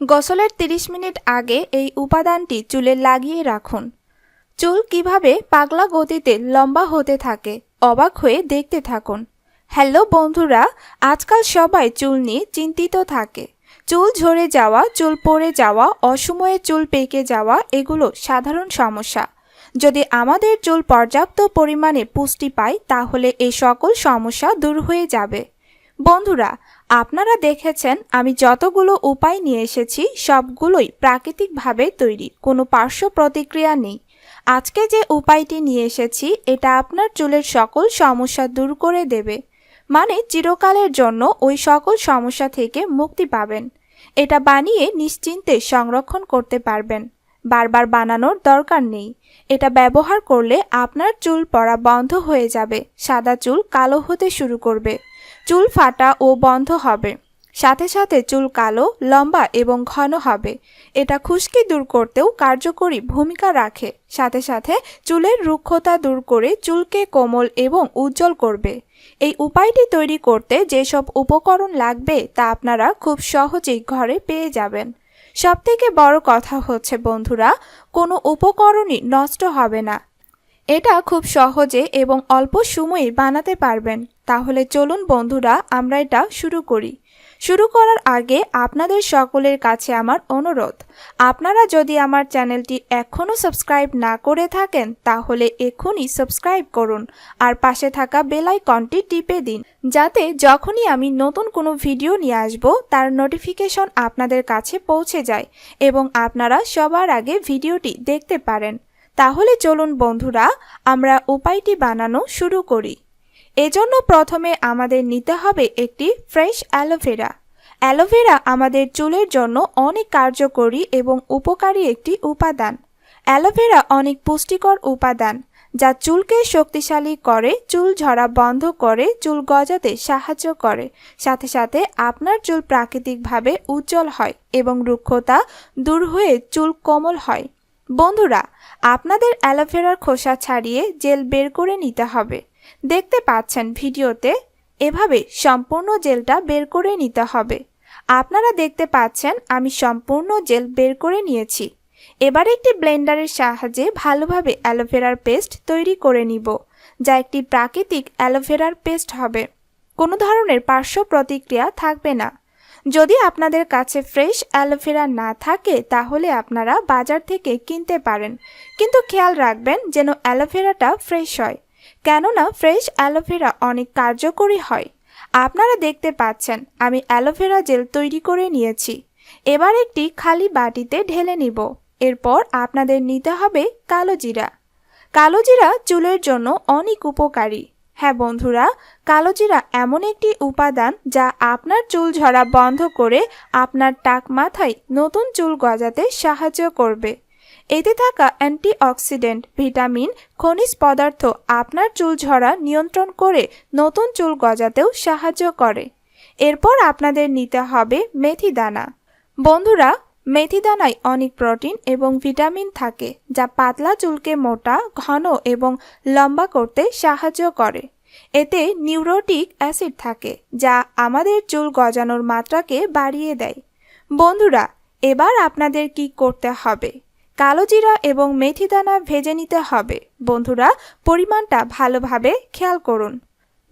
গোসলের ৩০ মিনিট আগে এই উপাদানটি চুলে লাগিয়ে রাখুন। চুল কীভাবে পাগলা গতিতে লম্বা হতে থাকে, অবাক হয়ে দেখতে থাকুন। হ্যালো বন্ধুরা, আজকাল সবাই চুল নিয়ে চিন্তিত থাকে। চুল ঝরে যাওয়া, চুল পড়ে যাওয়া, অসময়ে চুল পেকে যাওয়া এগুলো সাধারণ সমস্যা। যদি আমাদের চুল পর্যাপ্ত পরিমাণে পুষ্টি পায় তাহলে এই সকল সমস্যা দূর হয়ে যাবে। বন্ধুরা, আপনারা দেখেছেন আমি যতগুলো উপায় নিয়ে এসেছি, সবগুলোই প্রাকৃতিকভাবে তৈরি। কোনো পার্শ্ব প্রতিক্রিয়া নেই। আজকে যে উপায়টি নিয়ে এসেছি, এটা আপনার চুলের সকল সমস্যা দূর করে দেবে। মানে চিরকালের জন্য ওই সকল সমস্যা থেকে মুক্তি পাবেন। এটা বানিয়ে নিশ্চিন্তে সংরক্ষণ করতে পারবেন। বারবার বানানোর দরকার নেই। এটা ব্যবহার করলে আপনার চুল পড়া বন্ধ হয়ে যাবে। সাদা চুল কালো হতে শুরু করবে। চুল ফাটা ও বন্ধ হবে। সাথে সাথে চুল কালো, লম্বা এবং ঘন হবে। এটা খুশকি দূর করতেও কার্যকরী ভূমিকা রাখে। সাথে সাথে চুলের রুক্ষতা দূর করে চুলকে কোমল এবং উজ্জ্বল করবে। এই উপায়টি তৈরি করতে যেসব উপকরণ লাগবে তা আপনারা খুব সহজেই ঘরে পেয়ে যাবেন। সবথেকে বড় কথা হচ্ছে, বন্ধুরা, কোনো উপকরণই নষ্ট হবে না। এটা খুব সহজে এবং অল্প সময়ে বানাতে পারবেন। তাহলে চলুন, বন্ধুরা, আমরা এটা শুরু করি। শুরু করার আগে আপনাদের সকলের কাছে আমার অনুরোধ। আপনারা যদি আমার চ্যানেলটি এখনও সাবস্ক্রাইব না করে থাকেন, তাহলে এখনই সাবস্ক্রাইব করুন আর পাশে থাকা বেল আইকনটি টিপে দিন। যাতে যখনই আমি নতুন কোনো ভিডিও নিয়ে আসব, তার নোটিফিকেশন আপনাদের কাছে পৌঁছে যায় এবং আপনারা সবার আগে ভিডিওটি দেখতে পারেন। তাহলে চলুন বন্ধুরা, আমরা উপায়টি বানানো শুরু করি। এজন্য প্রথমে আমাদের নিতে হবে একটি ফ্রেশ অ্যালোভেরা। অ্যালোভেরা আমাদের চুলের জন্য অনেক কার্যকরী এবং উপকারী একটি উপাদান। অ্যালোভেরা অনেক পুষ্টিকর উপাদান, যা চুলকে শক্তিশালী করে, চুল ঝরা বন্ধ করে, চুল গজাতে সাহায্য করে। সাথে সাথে আপনার চুল প্রাকৃতিকভাবে উজ্জ্বল হয় এবং রুক্ষতা দূর হয়ে চুল কোমল হয়। বন্ধুরা, আপনাদের অ্যালোভেরার খোসা ছাড়িয়ে জেল বের করে নিতে হবে। দেখতে পাচ্ছেন ভিডিওতে, এভাবে সম্পূর্ণ জেলটা বের করে নিতে হবে। আপনারা দেখতে পাচ্ছেন, আমি সম্পূর্ণ জেল বের করে নিয়েছি। এবার একটি ব্লেন্ডারের সাহায্যে ভালোভাবে অ্যালোভেরার পেস্ট তৈরি করে নিব, যা একটি প্রাকৃতিক অ্যালোভেরার পেস্ট হবে। কোনো ধরনের পার্শ্ব প্রতিক্রিয়া থাকবে না। যদি আপনাদের কাছে ফ্রেশ অ্যালোভেরা না থাকে, তাহলে আপনারা বাজার থেকে কিনতে পারেন। কিন্তু খেয়াল রাখবেন, যেন অ্যালোভেরাটা ফ্রেশ হয়। কেননা ফ্রেশ অ্যালোভেরা অনেক কার্যকরী হয়। আপনারা দেখতে পাচ্ছেন, আমি অ্যালোভেরা জেল তৈরি করে নিয়েছি। এবার একটি খালি বাটিতে ঢেলে নিব। এরপর আপনাদের নিতে হবে কালো জিরা। কালো জিরা চুলের জন্য অনেক উপকারী। হ্যাঁ বন্ধুরা, কালো জিরা এমন একটি উপাদান যা আপনার চুল ঝরা বন্ধ করে আপনার টাক মাথায় নতুন চুল গজাতে সাহায্য করবে। এতে থাকা অ্যান্টিঅক্সিডেন্ট, ভিটামিন, খনিজ পদার্থ আপনার চুল ঝরা নিয়ন্ত্রণ করে নতুন চুল গজাতেও সাহায্য করে। এরপর আপনাদের নিতে হবে মেথি দানা বন্ধুরা মেথি দানায় অনেক প্রোটিন এবং ভিটামিন থাকে যা পাতলা চুলকে মোটা, ঘন এবং লম্বা করতে সাহায্য করে। এতে নিউরোটিক অ্যাসিড থাকে যা আমাদের চুল গজানোর মাত্রাকে বাড়িয়ে দেয়। বন্ধুরা, এবার আপনাদের কি করতে হবে? কালো জিরা এবং মেথি দানা ভেজে নিতে হবে। বন্ধুরা, পরিমাণটা ভালোভাবে খেয়াল করুন।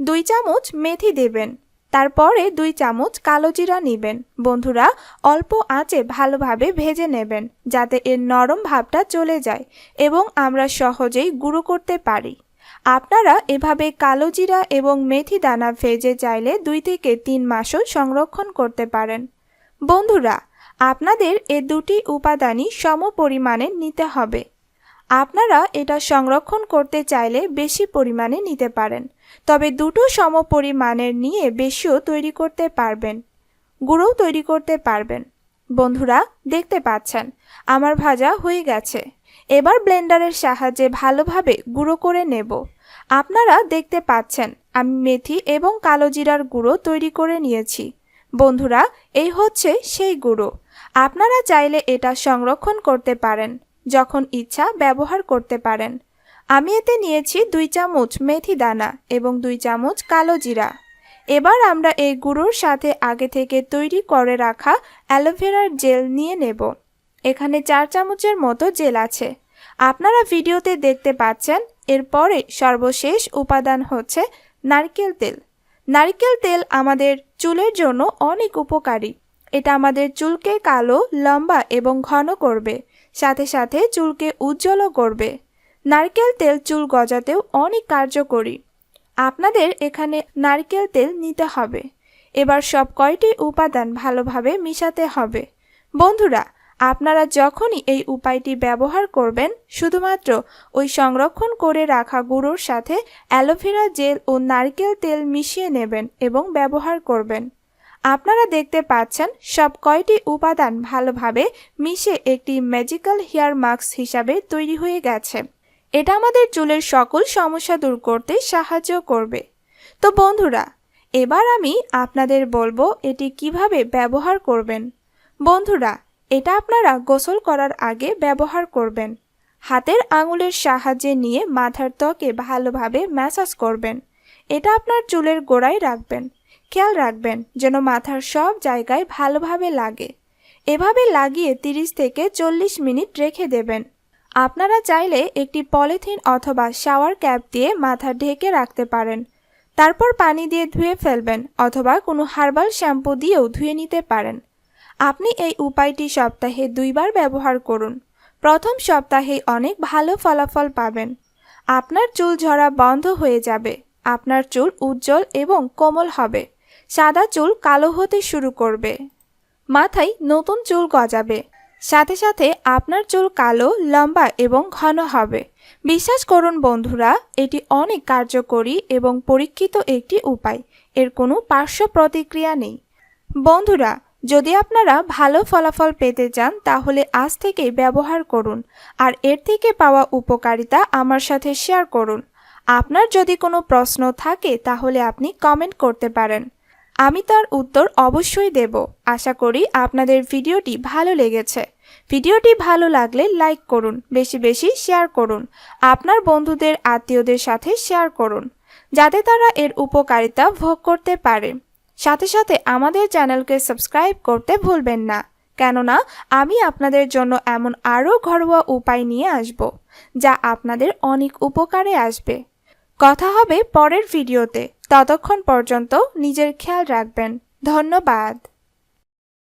দুই চামচ মেথি দেবেন। তারপরে দুই চামচ কালো জিরা নেবেন। বন্ধুরা, অল্প আঁচে ভালোভাবে ভেজে নেবেন যাতে এর নরম ভাবটা চলে যায় এবং আমরা সহজেই গুঁড়ো করতে পারি। আপনারা এভাবে কালো জিরা এবং মেথি দানা ভেজে চাইলে দুই থেকে তিন মাসও সংরক্ষণ করতে পারেন। বন্ধুরা আপনাদের এ দুটি উপাদানই সম পরিমাণে নিতে হবে। আপনারা এটা সংরক্ষণ করতে চাইলে বেশি পরিমাণে নিতে পারেন, তবে দুটো সম পরিমাণের নিয়ে বেশিও তৈরি করতে পারবেন, গুঁড়োও তৈরি করতে পারবেন। বন্ধুরা, দেখতে পাচ্ছেন, আমার ভাজা হয়ে গেছে। এবার ব্লেন্ডারের সাহায্যে ভালোভাবে গুঁড়ো করে নেব। আপনারা দেখতে পাচ্ছেন, আমি মেথি এবং কালো জিরার গুঁড়ো তৈরি করে নিয়েছি। বন্ধুরা, এই হচ্ছে সেই গুঁড়ো। আপনারা চাইলে এটা সংরক্ষণ করতে পারেন, যখন ইচ্ছা ব্যবহার করতে পারেন। আমি এতে নিয়েছি দুই চামচ মেথি দানা এবং দুই চামচ কালো জিরা। এবার আমরা এই গুঁড়োর সাথে আগে থেকে তৈরি করে রাখা অ্যালোভেরার জেল নিয়ে নেব। এখানে চার চামচের মতো জেল আছে। আপনারা ভিডিওতে দেখতে পাচ্ছেন, এরপরে সর্বশেষ উপাদান হচ্ছে নারকেল তেল। নারকেল তেল আমাদের চুলের জন্য অনেক উপকারী। এটা আমাদের চুলকে কালো, লম্বা এবং ঘন করবে। সাথে সাথে চুলকে উজ্জ্বলও করবে। নারকেল তেল চুল গজাতেও অনেক কার্যকরী। আপনাদের এখানে নারকেল তেল নিতে হবে। এবার সব কয়টি উপাদান ভালোভাবে মিশাতে হবে। বন্ধুরা, আপনারা যখনই এই উপায়টি ব্যবহার করবেন, শুধুমাত্র ওই সংরক্ষণ করে রাখা গুঁড়োর সাথে অ্যালোভেরা জেল ও নারকেল তেল মিশিয়ে নেবেন এবং ব্যবহার করবেন। আপনারা দেখতে পাচ্ছেন, সব কয়টি উপাদান ভালোভাবে মিশে একটি ম্যাজিক্যাল হেয়ার মাস্ক হিসাবে তৈরি হয়ে গেছে। এটা আমাদের চুলের সকল সমস্যা দূর করতে সাহায্য করবে। তো বন্ধুরা, এবার আমি আপনাদের বলব এটি কীভাবে ব্যবহার করবেন। বন্ধুরা, এটা আপনারা গোসল করার আগে ব্যবহার করবেন। হাতের আঙুলের সাহায্যে নিয়ে মাথার ত্বকে ভালোভাবে ম্যাসাজ করবেন। এটা আপনার চুলের গোড়ায় রাখবেন। খেয়াল রাখবেন যেন মাথার সব জায়গায় ভালোভাবে লাগে। এভাবে লাগিয়ে 30 থেকে চল্লিশ মিনিট রেখে দেবেন। আপনারা চাইলে একটি পলিথিন অথবা শাওয়ার ক্যাপ দিয়ে মাথা ঢেকে রাখতে পারেন। তারপর পানি দিয়ে ধুয়ে ফেলবেন অথবা কোনো হার্বাল শ্যাম্পু দিয়েও ধুয়ে নিতে পারেন। আপনি এই উপায়টি সপ্তাহে দুইবার ব্যবহার করুন। প্রথম সপ্তাহে অনেক ভালো ফলাফল পাবেন। আপনার চুল ঝরা বন্ধ হয়ে যাবে, আপনার চুল উজ্জ্বল এবং কোমল হবে। সাদা চুল কালো হতে শুরু করবে। মাথায় নতুন চুল গজাবে। সাথে সাথে আপনার চুল কালো, লম্বা এবং ঘন হবে। বিশ্বাস করুন বন্ধুরা, এটি অনেক কার্যকরী এবং পরীক্ষিত একটি উপায়। এর কোনো পার্শ্ব প্রতিক্রিয়া নেই। বন্ধুরা, যদি আপনারা ভালো ফলাফল পেতে চান, তাহলে আজ থেকে ব্যবহার করুন। আর এর থেকে পাওয়া উপকারিতা আমার সাথে শেয়ার করুন। আপনার যদি কোনো প্রশ্ন থাকে, তাহলে আপনি কমেন্ট করতে পারেন। আমি তার উত্তর অবশ্যই দেব। আশা করি আপনাদের ভিডিওটি ভালো লেগেছে। ভিডিওটি ভালো লাগলে লাইক করুন, বেশি বেশি শেয়ার করুন, আপনার বন্ধুদের, আত্মীয়দের সাথে শেয়ার করুন, যাতে তারা এর উপকারিতা ভোগ করতে পারে। সাথে সাথে আমাদের চ্যানেলকে সাবস্ক্রাইব করতে ভুলবেন না, কেননা আমি আপনাদের জন্য এমন আরও ঘরোয়া উপায় নিয়ে আসব, যা আপনাদের অনেক উপকারে আসবে। কথা হবে পরের ভিডিওতে। ততক্ষণ পর্যন্ত নিজের খেয়াল রাখবেন। ধন্যবাদ।